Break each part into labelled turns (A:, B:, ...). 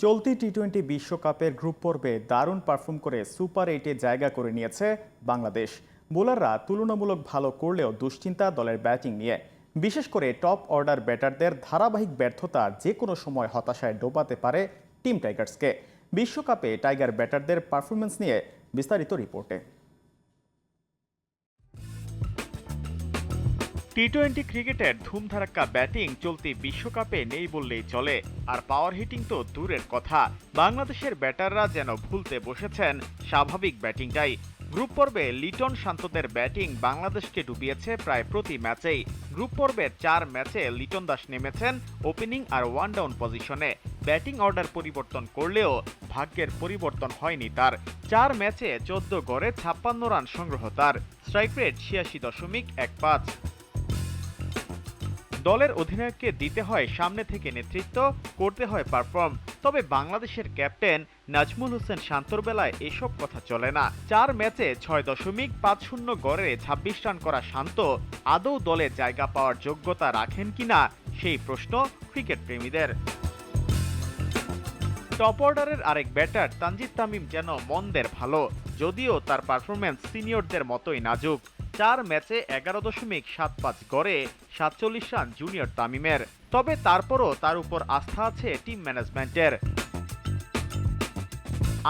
A: চলতি T twenty বিশ্বকাপের group পর্বে দারুণ পারফর্ম করে সুপার এইটে জায়গা করে নিয়েছে বাংলাদেশ। বোলাররা তুলনামূলক ভালো করলেও দুশ্চিন্তা দলের ব্যাটিং নিয়ে। বিশেষ করে টপ অর্ডার ব্যাটারদের ধারাবাহিক ব্যর্থতা যে কোনো সময় হতাশায় ডোবাতে পারে টিম টাইগার্সকে বিশ্বকাপে টাইগার ব্যাটারদের পারফরমেন্স নিয়ে বিস্তারিত রিপোর্টে
B: টি টোয়েন্টি ক্রিকেটের ধুমধারাক্কা ব্যাটিং চলতি বিশ্বকাপে নেই বললেই চলে। আর পাওয়ার হিটিং তো দূরের কথা। বাংলাদেশের ব্যাটাররা যেন ভুলতে বসেছেন স্বাভাবিক ব্যাটিংটাই। গ্রুপ পর্বে লিটন শান্তদের ব্যাটিং বাংলাদেশকে ডুবিয়েছে প্রায় প্রতি ম্যাচেই। গ্রুপ পর্বের চার ম্যাচে লিটন দাস নেমেছেন ওপেনিং আর ওয়ান ডাউন পজিশনে ব্যাটিং অর্ডার পরিবর্তন করলেও ভাগ্যের পরিবর্তন হয়নি তার। চার ম্যাচে চোদ্দ গড়ে ছাপ্পান্ন রান সংগ্রহ তার। স্ট্রাইক রেট ছিয়াশি দশমিক এক পাঁচ। দলের অধিনায়ককে দিতে হয় সামনে থেকে নেতৃত্ব, করতে হয় পারফর্ম তবে বাংলাদেশের ক্যাপ্টেন নাজমুল হোসেন শান্তর বেলায় এসব কথা চলে না। চার ম্যাচে ছয় দশমিক পাঁচ শূন্য গড়ে ছাব্বিশ রান করা শান্ত, আদৌ দলে জায়গা পাওয়ার যোগ্যতা রাখেন কিনা সেই প্রশ্ন ক্রিকেট প্রেমীদের। টপ অর্ডারের আরেক ব্যাটার তানজিদ তামিম যেন মন্দের ভালো, যদিও তার পারফরমেন্স সিনিয়রদের মতোই নাজুক। চার ম্যাচে এগারো দশমিক সাত পাঁচ গড়ে সাতচল্লিশ রান জুনিয়র তামিমের। তবে তারপরও তার উপর আস্থা আছে টিম ম্যানেজমেন্টের।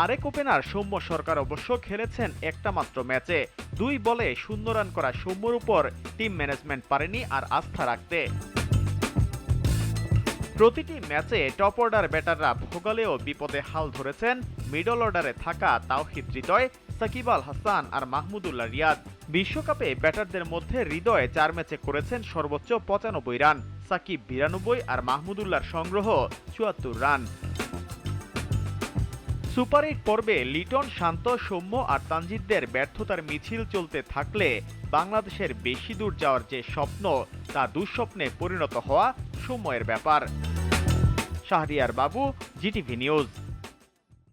B: আরেক ওপেনার সৌম্য সরকার অবশ্য খেলেছেন একটা মাত্র ম্যাচে। দুই বলে শূন্য রান করা সৌম্যর উপর টিম ম্যানেজমেন্ট পারেনি আর আস্থা রাখতে। প্রতিটি ম্যাচে টপ অর্ডার ব্যাটাররা ভোগালেও বিপদে হাল ধরেছেন। মিডল অর্ডারে থাকা তাওহিদ হৃদয়, সাকিব আল হাসান আর মাহমুদুল্লাহ রিয়াদ। বিশ্বকাপে ব্যাটারদের মধ্যে হৃদয় চার ম্যাচে করেছেন সর্বোচ্চ পঁচানব্বই রান, সাকিব বিরানব্বই আর মাহমুদুল্লাহর সংগ্রহ চুয়াত্তর রান। সুপার এইট পর্বে লিটন, শান্ত, সৌম্য আর তানজিদদের ব্যর্থতার মিছিল চলতে থাকলে বাংলাদেশের বেশি দূর যাওয়ার যে স্বপ্ন তা দুঃস্বপ্নে পরিণত হওয়া সময়ের ব্যাপার। শাহরিয়ার বাবু জিটিভি নিউজ।